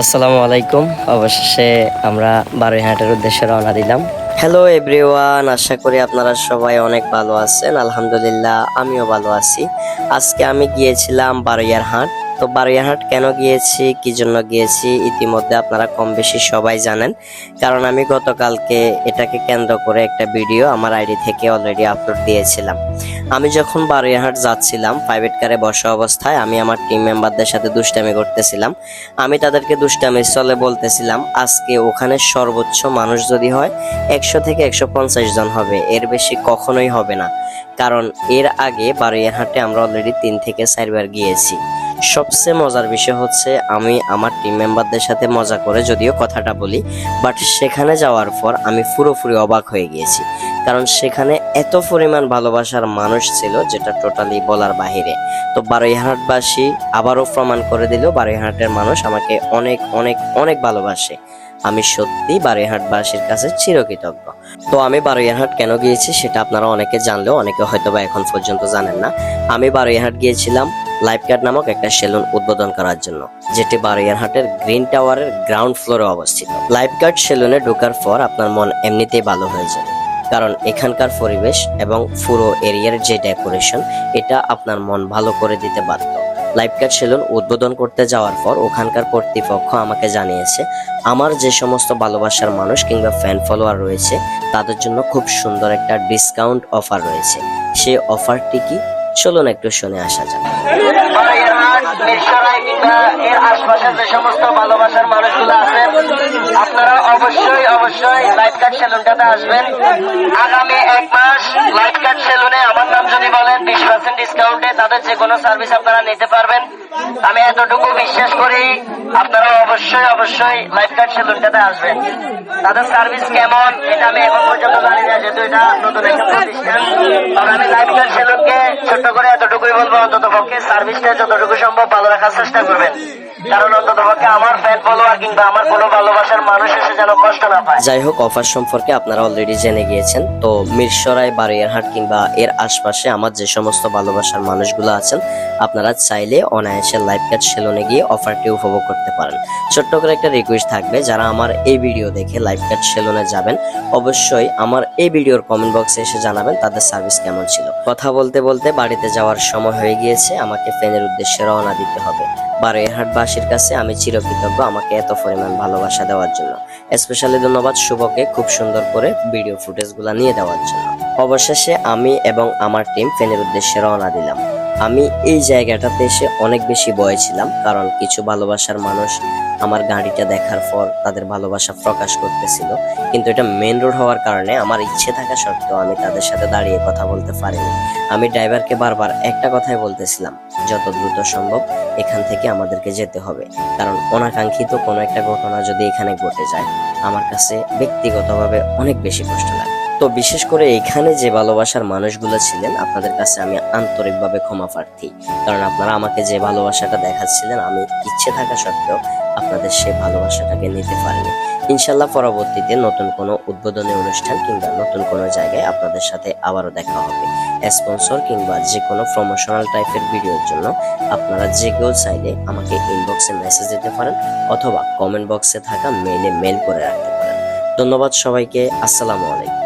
আসসালামু আলাইকুম। অবশেষে আমরা বারোইহাটের উদ্দেশ্যে রওনা দিলাম। হ্যালো এভরিওয়ান আশা করি আপনারা সবাই অনেক ভালো আছেন। আলহামদুলিল্লাহ, আমিও ভালো আছি। আজকে আমি গিয়েছিলাম বারোয়ার হাট। তো বারোয়ার হাট কেন গিয়েছি, কি জন্য গিয়েছি, ইতিমধ্যে আপনারা কম বেশি সবাই জানেন। কারণ আমি গতকালকে এটাকে কেন্দ্র করে একটা ভিডিও আমার আইডি থেকে অলরেডি আপলোড দিয়েছিলাম। আমি যখন বারোয়াহাট যাচ্ছিলাম প্রাইভেট কারে বসা অবস্থায় আমি আমার টিম মেম্বারদের সাথে দুষ্টামি করতেছিলাম। আমি তাদেরকে দুষ্টামির চলে বলতেছিলাম, আজকে ওখানে সর্বোচ্চ মানুষ যদি হয়, একশো থেকে একশো পঞ্চাশ জন হবে। এর বেশি কখনোই হবে না। কারণ এর আগে বারোয়াহাটে আমরা অলরেডি তিন থেকে চারবার গিয়েছি। সবচেয়ে মজার বিষয় হচ্ছে আমি আমার টিম মেম্বারদের সাথে মজা করে যদিও কথাটা বলি বাট সেখানে যাওয়ার পর আমি পুরোপুরি অবাক হয়ে গিয়েছি। কারণ সেখানে এত পরিমাণ ভালোবাসার মানুষ ছিল যেটা টোটালি বলার বাহিরে। তো বারোইহাটবাসী আবারও প্রমাণ করে দিল, বারোইহাটের মানুষ আমাকে অনেক অনেক অনেক ভালোবাসে। আমি সত্যি বারোইহাটবাসীর কাছে চিরকৃতজ্ঞ। তো আমি বারোইহাট কেন গিয়েছি সেটা আপনারা অনেকে জানলেও, অনেকে হয়তো বা এখন পর্যন্ত জানেন না। আমি বারোইহাট গিয়েছিলাম লাইফ কার্ড নামক একটা সেলুন উদ্বোধন করার জন্য, যেটি বারোয়ারহাটের গ্রিন টাওয়ারের গ্রাউন্ড ফ্লোরে অবস্থিত। লাইফ কার্ড সেলুনে ঢোকার পর আপনার মন এমনিতেই ভালো হয়ে যাবে কারণ এখানকার পরিবেশ এবং পুরো এরিয়ার যে ডেকোরেশন, এটা আপনার মন ভালো করে দিতে বাধ্য। লাইফ কার্ড সেলুন উদ্বোধন করতে যাওয়ার পর ওখানকার কর্তৃপক্ষ আমাকে জানিয়েছে, আমার যে সমস্ত ভালোবাসার মানুষ কিংবা ফ্যান ফলোয়ার রয়েছে, তাদের জন্য খুব সুন্দর একটা ডিসকাউন্ট অফার রয়েছে। সেই অফারটি কি? চলুন একটু শুনে আসা যাক। আমি এতটুকু বিশ্বাস করি আপনারা অবশ্যই অবশ্যই লাইফ কার্ড সেলুনটাতে আসবেন তাদের সার্ভিস কেমন এটা আমি এখন পর্যন্ত জানি না যেহেতু এটা নতুন একটা প্রতিষ্ঠান আমি লাইফ কার্ড সেলুনকে ছোট্ট করে এতটুকুই বলব অন্তত পক্ষে সার্ভিসটা যতটুকু সম্ভব ভালো রাখার চেষ্টা করবেন। যাই হোক অফার সম্পর্কে আপনারা অলরেডি জেনে গিয়েছেন। তো মিরসরাই বারোয়ারহাট কিংবা এর আশপাশে আমার যে সমস্ত ভালোবাসার মানুষগুলো আছেন, আপনারা চাইলে অনায়াসে লাইভ কার্ড সেলুনে গিয়ে অফারটি উপভোগ করতে পারেন। ছোট্ট করে একটা রিকোয়েস্ট থাকবে, যারা আমার এই ভিডিও দেখে লাইভ কার্ড সেলুনে যাবেন, অবশ্যই আমার এই ভিডিওর কমেন্ট বক্সে এসে জানাবেন তাদের সার্ভিস কেমন ছিল। কথা বলতে বলতে বাড়িতে যাওয়ার সময় হয়ে গিয়েছে, আমাকে ফ্যানের উদ্দেশ্যে রওনা দিতে হবে। বারোয়ারহাটবাসীর কাছে আমি চিরকৃতজ্ঞ আমাকে এত পরিমাণ ভালোবাসা দেওয়ার জন্য। স্পেশালি ধন্যবাদ শুভকে খুব সুন্দর করে ভিডিও ফুটেজগুলো নিয়ে দেওয়ার জন্য। অবশেষে আমি এবং আমার টিম ফেনের উদ্দেশ্যে রওনা দিলাম। আমি এই জায়গাটাতে এসে অনেক বেশি ভয় ছিলাম, কারণ কিছু ভালোবাসার মানুষ আমার গাড়িটা দেখার পর তাদের ভালোবাসা প্রকাশ করতেছিল। কিন্তু এটা মেন রোড হওয়ার কারণে আমার ইচ্ছে থাকা সত্ত্বেও আমি তাদের সাথে দাঁড়িয়ে কথা বলতে পারিনি। আমি ড্রাইভারকে বারবার একটা কথাই বলতেছিলাম, যত দ্রুত সম্ভব এখান থেকে আমাদেরকে যেতে হবে। কারণ অনাকাঙ্ক্ষিত কোনো একটা ঘটনা যদি এখানে ঘটে যায়, আমার কাছে ব্যক্তিগতভাবে অনেক বেশি কষ্ট লাগে। তো বিশেষ করে এখানে যে ভালোবাসার মানুষগুলো ছিলেন, আপনাদের কাছে আমি আন্তরিকভাবে ক্ষমা প্রার্থী। কারণ আপনারা আমাকে যে ভালোবাসাটা দেখাচ্ছিলেন, আমি ইচ্ছে থাকা সত্ত্বেও আপনাদের সেই ভালোবাসাটাকে নিতে পারিনি। ইনশাল্লাহ পরবর্তীতে নতুন কোনো উদ্বোধনী অনুষ্ঠান কিংবা নতুন কোনো জায়গায় আপনাদের সাথে আবারও দেখা হবে। স্পন্সর কিংবা যে কোনো প্রমোশনাল টাইপের ভিডিওর জন্য আপনারা যে কেউ চাইলে আমাকে ইনবক্সে মেসেজ দিতে পারেন অথবা কমেন্ট বক্সে থাকা মেইলে মেল করে রাখতে পারেন। ধন্যবাদ সবাইকে, আসসালামু আলাইকুম।